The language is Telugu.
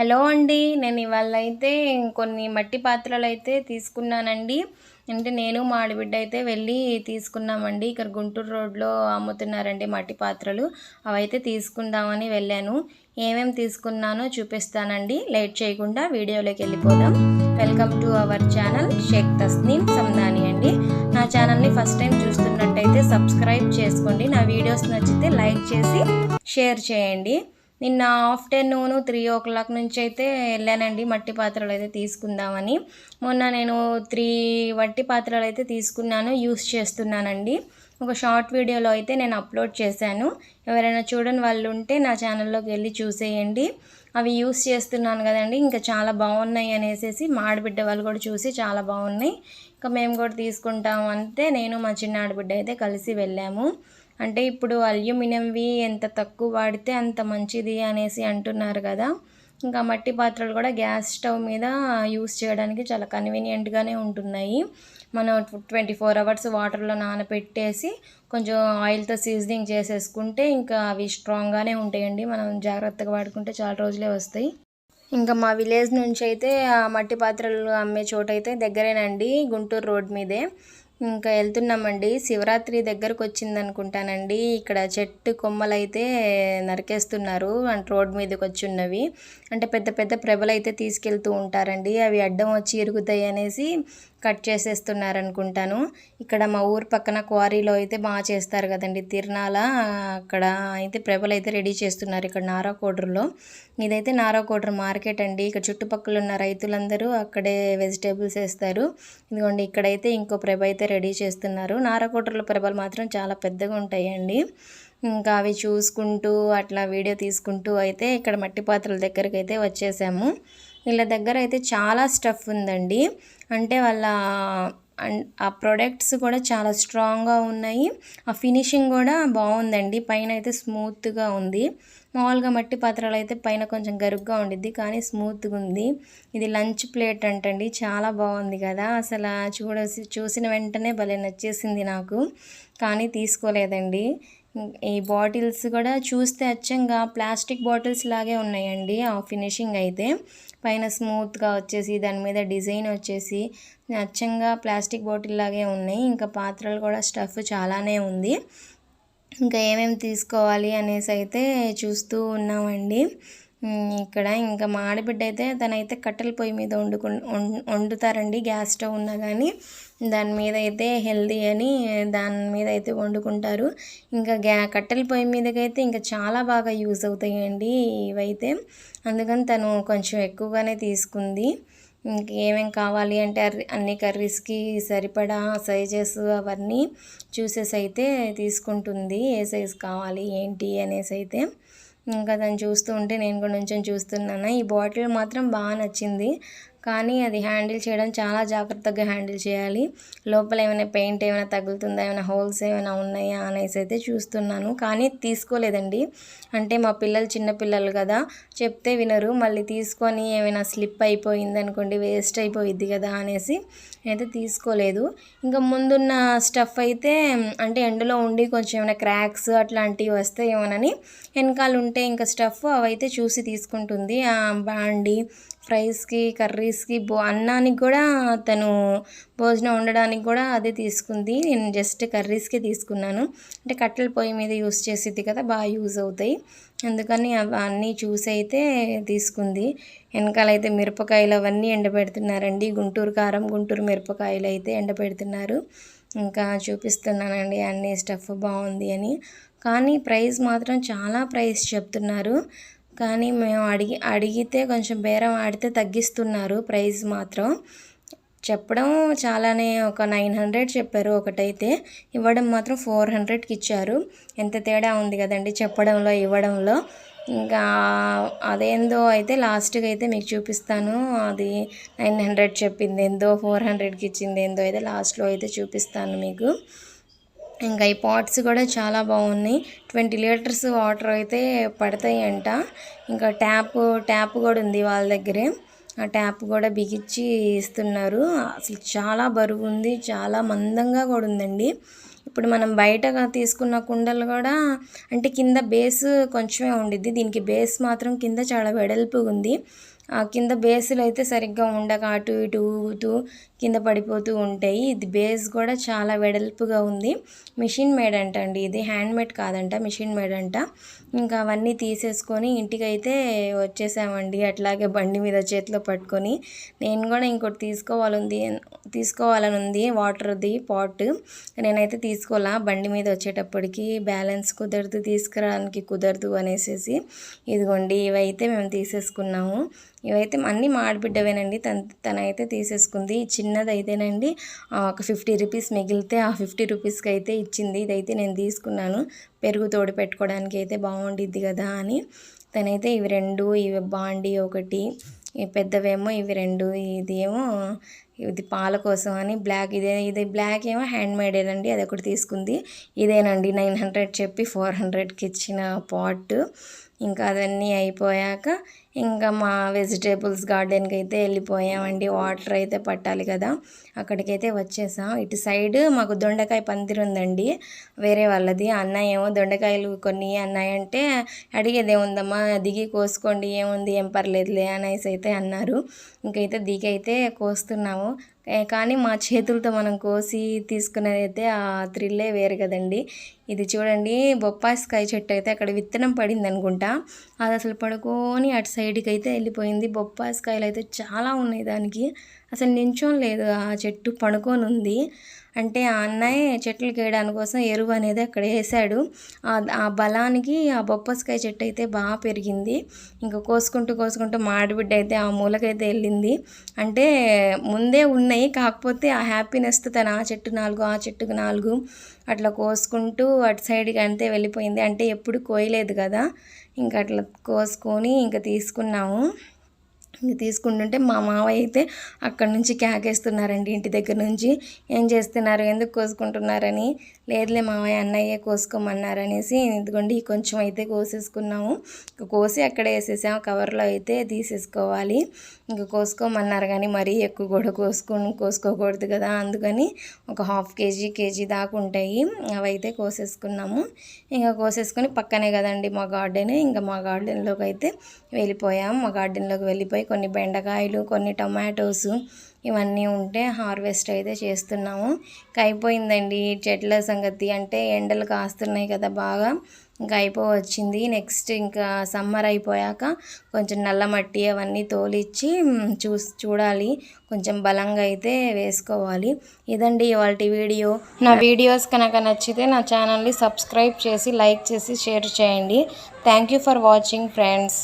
హలో అండి. నేను ఇవాళ అయితే కొన్ని మట్టి పాత్రలు అయితే తీసుకున్నానండి. అంటే నేను మా ఆడబిడ్డ అయితే వెళ్ళి తీసుకున్నామండి. ఇక్కడ గుంటూరు రోడ్లో అమ్ముతున్నారండి మట్టి పాత్రలు. అవైతే తీసుకుందామని వెళ్ళాను. ఏమేమి తీసుకున్నానో చూపిస్తానండి. లేట్ చేయకుండా వీడియోలోకి వెళ్ళిపోదాం. Welcome to our channel Shaik Tasneem Sandani అండి. నా ఛానల్ని ఫస్ట్ టైం చూస్తున్నట్టయితే సబ్స్క్రైబ్ చేసుకోండి. నా వీడియోస్ నచ్చితే లైక్ చేసి షేర్ చేయండి. నిన్న ఆఫ్టర్నూను త్రీ ఓ క్లాక్ నుంచి అయితే వెళ్ళానండి మట్టి పాత్రలు అయితే తీసుకుందామని. మొన్న నేను త్రీ మట్టి పాత్రలు అయితే తీసుకున్నాను యూస్ చేస్తున్నానండి. ఒక షార్ట్ వీడియోలో అయితే నేను అప్లోడ్ చేశాను. ఎవరైనా చూడని వాళ్ళు ఉంటే నా ఛానల్లోకి వెళ్ళి చూసేయండి. అవి యూస్ చేస్తున్నాను కదండి ఇంకా చాలా బాగున్నాయి అనేసి మా ఆడబిడ్డ వాళ్ళు కూడా చూసి చాలా బాగున్నాయి. ఇంకా మేము కూడా తీసుకుంటాం అంటే నేను మా చిన్న ఆడబిడ్డ అయితే కలిసి వెళ్ళాము. అంటే ఇప్పుడు అల్యూమినియంవి ఎంత తక్కువ వాడితే అంత మంచిది అనేసి అంటున్నారు కదా. ఇంకా మట్టి పాత్రలు కూడా గ్యాస్ స్టవ్ మీద యూస్ చేయడానికి చాలా కన్వీనియంట్గానే ఉంటున్నాయి. మనం ట్వంటీ ఫోర్ అవర్స్ వాటర్లో నానబెట్టేసి కొంచెం ఆయిల్తో సీజనింగ్ చేసేసుకుంటే ఇంకా అవి స్ట్రాంగ్గానే ఉంటాయండి. మనం జాగ్రత్తగా వాడుకుంటే చాలా రోజులే వస్తాయి. ఇంకా మా విలేజ్ నుంచి అయితే ఆ మట్టి పాత్రలు అమ్మే చోట అయితే దగ్గరేనండి గుంటూరు రోడ్ మీదే. ఇంకా వెళ్తున్నామండి. శివరాత్రి దగ్గరకు వచ్చింది అనుకుంటానండి ఇక్కడ చెట్టు కొమ్మలు అయితే నరికేస్తున్నారు. అంటే రోడ్ మీదకి వచ్చి ఉన్నవి అంటే పెద్ద పెద్ద ప్రభలు అయితే తీసుకెళ్తూ ఉంటారండి. అవి అడ్డం వచ్చి ఇరుగుతాయి అనేసి కట్ చేసేస్తున్నారు అనుకుంటాను ఇక్కడ మా ఊరు పక్కన క్వారీలో అయితే బాగా చేస్తారు కదండి. తిరణాల అక్కడ అయితే ప్రభలు అయితే రెడీ చేస్తున్నారు ఇక్కడ నారాకోటర్లో ఇదైతే నారాకోటర్ మార్కెట్ అండి. ఇక్కడ చుట్టుపక్కల ఉన్న రైతులందరూ అక్కడే వెజిటేబుల్స్ వేస్తారు. ఇదిగోండి ఇక్కడైతే ఇంకో ప్రభ అయితే రెడీ చేస్తున్నారు. నారాకోటర్లో ప్రభలు మాత్రం చాలా పెద్దగా ఉంటాయండి. ఇంకా అవి చూసుకుంటూ అట్లా వీడియో తీసుకుంటూ అయితే ఇక్కడ మట్టి పాత్రల దగ్గరికి అయితే వచ్చేసాము. వీళ్ళ దగ్గర అయితే చాలా స్టఫ్ ఉందండి. అంటే వాళ్ళ ఆ ప్రొడక్ట్స్ కూడా చాలా స్ట్రాంగ్గా ఉన్నాయి. ఆ ఫినిషింగ్ కూడా బాగుందండి. పైన అయితే స్మూత్గా ఉంది. మామూలుగా మట్టి పాత్రలు అయితే పైన కొంచెం గరుగ్గా ఉండిద్ది కానీ స్మూత్గా ఉంది. ఇది లంచ్ ప్లేట్ అంటండి. చాలా బాగుంది కదా. అసలు చూడ చూసిన వెంటనే భలే నచ్చేసింది నాకు. కానీ తీసుకోలేదండి. ఈ బాటిల్స్ కూడా చూస్తే అచ్చంగా ప్లాస్టిక్ బాటిల్స్ లాగే ఉన్నాయండి. ఆ ఫినిషింగ్ అయితే పైన స్మూత్గా వచ్చేసి దాని మీద డిజైన్ వచ్చేసి అచ్చంగా ప్లాస్టిక్ బాటిల్ లాగే ఉన్నాయి. ఇంకా పాత్రలు కూడా స్టఫ్ చాలానే ఉంది. ఇంకా ఏమేమి తీసుకోవాలి అనేసి అయితే చూస్తూ ఉన్నామండి. ఇక్కడ ఇంకా మా ఆడబిడ్డ అయితే తనైతే కట్టెల పొయ్యి మీద వండుకు వండుతారండి గ్యాస్ స్టవ్ ఉన్నా కానీ దాని మీద అయితే హెల్దీ అని దాని మీద అయితే వండుకుంటారు. ఇంకా గ్యా కట్టెల పొయ్యి మీదకైతే ఇంకా చాలా బాగా యూజ్ అవుతాయండి ఇవైతే. అందుకని తను కొంచెం ఎక్కువగానే తీసుకుంది. ఇంకేమేం కావాలి అంటే అన్ని కర్రీస్కి సరిపడా సైజెస్ అవన్నీ చూసేసి అయితే తీసుకుంటుంది. ఏ సైజు కావాలి ఏంటి అనేసి అయితే ఇంకా దాన్ని చూస్తూ ఉంటే నేను కూడా కొంచెం చూస్తున్నాను. ఈ బాటిల్ మాత్రం బాగా నచ్చింది. కానీ అది హ్యాండిల్ చేయడం చాలా జాగ్రత్తగా హ్యాండిల్ చేయాలి. లోపల ఏమైనా పెయింట్ ఏమైనా తగులుతుందా? ఏమైనా హోల్స్ ఏమైనా ఉన్నాయా? అనేసి అయితే చూస్తున్నాను. కానీ తీసుకోలేదండి. అంటే మా పిల్లలు చిన్నపిల్లలు కదా చెప్తే వినరు. మళ్ళీ తీసుకొని ఏమైనా స్లిప్ అయిపోయింది అనుకోండి వేస్ట్ అయిపోయిద్ది కదా అనేసి అయితే తీసుకోలేదు. ఇంకా ముందున్న స్టఫ్ అయితే అంటే ఎండలో ఉండి కొంచెం ఏమైనా క్రాక్స్ అట్లాంటివి వస్తాయేమోనని వెనకాల ఉంటే ఇంకా స్టఫ్ అవైతే చూసి తీసుకుంటుంది. బాండి ఫ్రైస్కి కర్రీస్కి బో అన్నానికి కూడా తను భోజనం ఉండడానికి కూడా అదే తీసుకుంది. నేను జస్ట్ కర్రీస్కి తీసుకున్నాను. అంటే కట్టెల పొయ్యి మీద యూస్ చేసేది కదా బాగా యూజ్ అవుతాయి. అందుకని అవన్నీ చూసి అయితే తీసుకుంది. వెనకాలైతే మిరపకాయలు అవన్నీ ఎండబెడుతున్నారండి. గుంటూరు కారం గుంటూరు మిరపకాయలు అయితే ఎండబెడుతున్నారు. ఇంకా చూపిస్తున్నానండి అన్ని స్టఫ్ బాగుంది అని. కానీ ప్రైస్ మాత్రం చాలా ప్రైస్ చెప్తున్నారు. కానీ మేము అడిగి అడిగితే కొంచెం బేరం ఆడితే తగ్గిస్తున్నారు ప్రైస్ మాత్రం. చెప్పడం చాలానే ఒక నైన్ హండ్రెడ్ చెప్పారు ఒకటైతే. ఇవ్వడం మాత్రం ఫోర్ హండ్రెడ్కి ఇచ్చారు. ఎంత తేడా ఉంది కదండి చెప్పడంలో ఇవ్వడంలో. ఇంకా అదేందో అయితే లాస్ట్కి అయితే మీకు చూపిస్తాను. అది నైన్ హండ్రెడ్ చెప్పింది ఏందో ఫోర్ హండ్రెడ్కి ఇచ్చింది ఏందో అయితే లాస్ట్లో అయితే చూపిస్తాను మీకు. ఇంకా ఈ పాట్స్ కూడా చాలా బాగున్నాయి. ట్వంటీ లీటర్స్ వాటర్ అయితే పడతాయి అంట ఇంకా ట్యాప్ ట్యాప్ కూడా ఉంది వాళ్ళ దగ్గరే. ఆ ట్యాప్ కూడా బిగించి ఇస్తున్నారు. అసలు చాలా బరువు ఉంది చాలా మందంగా కూడా ఉందండి. ఇప్పుడు మనం బయటగా తీసుకున్న కుండలు కూడా అంటే కింద బేస్ కొంచెమే ఉండిద్ది. దీనికి బేస్ మాత్రం కింద చాలా వెడల్పుగా ఉంది. కింద బేసులు అయితే సరిగ్గా ఉండక అటు ఇటు ఊగుతూ కింద పడిపోతూ ఉంటాయి. ఇది బేస్ కూడా చాలా వెడల్పుగా ఉంది. మిషన్ మేడ్ అంట అండి ఇది. హ్యాండ్ మేడ్ కాదంట మిషన్ మేడ్ అంట. ఇంకా అవన్నీ తీసేసుకొని ఇంటికైతే వచ్చేసామండి. అట్లాగే బండి మీద చేతిలో పట్టుకొని. నేను కూడా ఇంకోటి తీసుకోవాలంది తీసుకోవాలని ఉంది వాటర్ది పాట్. నేనైతే తీసుకోవాలా బండి మీద వచ్చేటప్పటికి బ్యాలెన్స్ కుదరదు తీసుకురావడానికి కుదరదు అనేసి ఇదిగోండి ఇవైతే మేము తీసేసుకున్నాము. ఇవైతే అన్నీ మాడిబిడ్డవేనండి తన తనైతే తీసేసుకుంది. చిన్నది అయితేనండి ఒక ఫిఫ్టీ రూపీస్ మిగిలితే ఆ ఫిఫ్టీ రూపీస్కి అయితే ఇచ్చింది. ఇదైతే నేను తీసుకున్నాను. పెరుగు తోడు పెట్టుకోవడానికి అయితే బాగుండిద్ది కదా అని. తనైతే ఇవి రెండు ఇవి బాండి ఒకటి ఈ పెద్దవేమో ఇవి రెండు ఇది ఏమో ఇది పాల కోసం అని బ్లాక్ ఇదే ఇది బ్లాక్ ఏమో హ్యాండ్ మేడేనండి అది ఒకటి తీసుకుంది. ఇదేనండి నైన్ హండ్రెడ్ చెప్పి ఫోర్ హండ్రెడ్కి ఇచ్చిన పాట్. ఇంకా అవన్నీ అయిపోయాక ఇంకా మా వెజిటేబుల్స్ గార్డెన్కి అయితే వెళ్ళిపోయామండి. వాటర్ అయితే పట్టాలి కదా. అక్కడికైతే వచ్చేసాం. ఇటు సైడ్ మాకు దొండకాయ పందిరి ఉందండి. వేరే వాళ్ళది. అన్నయ్య ఏమో దొండకాయలు కొన్ని అన్నయ్య అంటే అడిగేది ఏముందమ్మా? దిగి కోసుకోండి. ఏముంది? ఏం పర్లేదులే అనేసి అయితే అన్నారు. ఇంకైతే దిగి అయితే కోస్తున్నాము. కానీ మా చేతులతో మనం కోసి తీసుకునేది అయితే ఆ థ్రిల్లే వేరు కదండి. ఇది చూడండి బొప్పాయికాయ చెట్టు అయితే అక్కడ విత్తనం పడింది అనుకుంటా. అది అసలు పడుకొని అటు సైడ్కి అయితే వెళ్ళిపోయింది. బొప్పాయికాయలు అయితే చాలా ఉన్నాయి దానికి. అసలు నించోని లేదు ఆ చెట్టు పడుకొని ఉంది. అంటే ఆ అన్నయ్య చెట్లు కేయడానికి కోసం ఎరువు అనేది అక్కడ వేసాడు ఆ బలానికి ఆ బొప్పస్కాయ చెట్టు అయితే బాగా పెరిగింది. ఇంకా కోసుకుంటూ కోసుకుంటూ మాడిబిడ్డ అయితే ఆ మూలకైతే వెళ్ళింది. అంటే ముందే ఉన్నాయి కాకపోతే ఆ హ్యాపీనెస్తో తను ఆ చెట్టు నాలుగు ఆ చెట్టుకు నాలుగు అట్లా కోసుకుంటూ అటు సైడ్కి అంతే వెళ్ళిపోయింది. అంటే ఎప్పుడు కోయలేదు కదా. ఇంకా అట్లా కోసుకొని ఇంకా తీసుకున్నాము. తీసుకుంటుంటే మా మావ అయితే అక్కడి నుంచి కేకేస్తున్నారండి ఇంటి దగ్గర నుంచి. ఏం చేస్తున్నారు? ఎందుకు కోసుకుంటున్నారని. లేదులే మావయ్య అన్నయ్యే కోసుకోమన్నారనేసి ఇదిగోండి కొంచెం అయితే కోసేసుకున్నాము. కోసి అక్కడ వేసేసాం కవర్లో అయితే తీసేసుకోవాలి. ఇంకా కోసుకోమన్నారు కానీ మరీ ఎక్కువ కూడా కోసుకో కోసుకోకూడదు కదా అందుకని ఒక హాఫ్ కేజీ కేజీ దాకా ఉంటాయి. అవి అయితే కోసేసుకున్నాము. ఇంకా కోసేసుకొని పక్కనే కదండి మా గార్డెన్. ఇంకా మా గార్డెన్లోకి అయితే వెళ్ళిపోయాం. మా గార్డెన్లోకి వెళ్ళిపోయి కొన్ని బెండకాయలు కొన్ని టొమాటోస్ ఇవన్నీ ఉంటే హార్వెస్ట్ అయితే చేస్తున్నాము. ఇంకా అయిపోయిందండి చెట్ల సంగతి. అంటే ఎండలు కాస్తున్నాయి కదా బాగా. ఇంకా అయిపోవచ్చింది. నెక్స్ట్ ఇంకా సమ్మర్ అయిపోయాక కొంచెం నల్ల మట్టి అవన్నీ తోలిచ్చి చూ చూడాలి. కొంచెం బలంగా అయితే వేసుకోవాలి. ఇదండి ఇవాళ వీడియో. నా వీడియోస్ కనుక నచ్చితే నా ఛానల్ని సబ్స్క్రైబ్ చేసి లైక్ చేసి షేర్ చేయండి. Thank you for watching friends